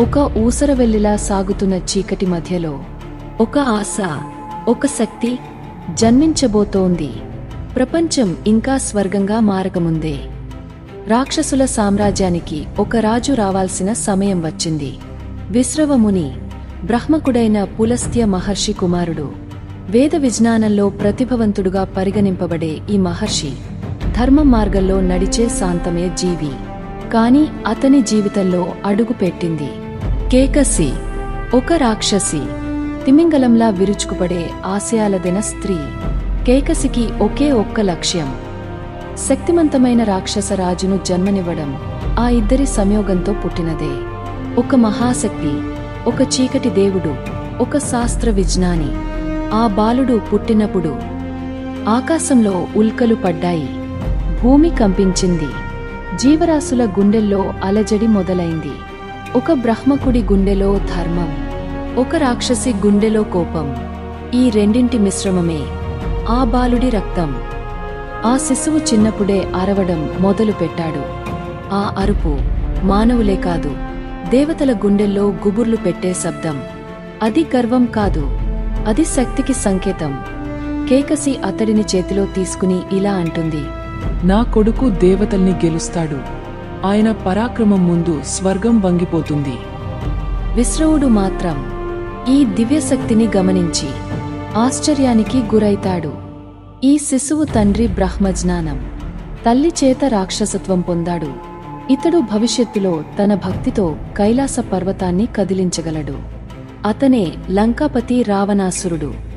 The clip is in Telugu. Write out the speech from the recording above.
ఒక ఊసరవెల్లిలా సాగుతున్న చీకటి మధ్యలో ఒక ఆశ ఒక శక్తి జన్మించబోతోంది. ప్రపంచం ఇంకా స్వర్గంగా మారకముందే. రాక్షసుల సామ్రాజ్యానికి ఒక రాజు రావాల్సిన సమయం వచ్చింది. విశ్రవముని బ్రహ్మకుడైన పులస్త్య మహర్షి కుమారుడు వేద విజ్ఞానంలో ప్రతిభవంతుడుగా పరిగణింపబడే ఈ మహర్షి ధర్మ మార్గంలో నడిచే శాంతమే జీవి. కాని అతని జీవితంలో అడుగుపెట్టింది. కేకసి ఒక రాక్షసి తిమింగలంలా విరుచుకుపడే ఆశయాలదిన స్త్రీ. కేకసికి ఒకే ఒక్క లక్ష్యం శక్తిమంతమైన రాక్షస రాజును జన్మనివ్వడం ఆ ఇద్దరి సంయోగంతో పుట్టినదే. ఒక మహాశక్తి ఒక చీకటి దేవుడు ఒక శాస్త్ర విజ్ఞాని. ఆ బాలుడు పుట్టినప్పుడు ఆకాశంలో ఉల్కలు పడ్డాయి భూమి కంపించింది జీవరాశుల గుండెల్లో అలజడి మొదలైంది. ఒక బ్రహ్మకుడి గుండెలో ధర్మం ఒక రాక్షసి గుండెలో కోపం. ఈ రెండింటి మిశ్రమమే ఆ బాలుడి రక్తం. ఆ శిశువు చిన్నప్పుడే అరవడం మొదలు పెట్టాడు. ఆ అరుపు మానవులే కాదు దేవతల గుండెల్లో గుబుర్లు పెట్టే శబ్దం. అది గర్వం కాదు అది శక్తికి సంకేతం. కేకసి అతడిని చేతిలో తీసుకుని ఇలా అంటుంది నా కొడుకు దేవతల్ని గెలుస్తాడు. ఆయన పరాక్రమం ముందు స్వర్గం వంగిపోతుంది. విశ్రవుడు మాత్రం ఈ దివ్యశక్తిని గమనించి ఆశ్చర్యానికి గురైతాడు. ఈ శిశువు తండ్రి బ్రహ్మజ్ఞానం తల్లి చేత రాక్షసత్వం పొందాడు. ఇతడు భవిష్యత్తులో తన భక్తితో కైలాస పర్వతాన్ని కదిలించగలడు. అతనే లంకాపతి రావణాసురుడు.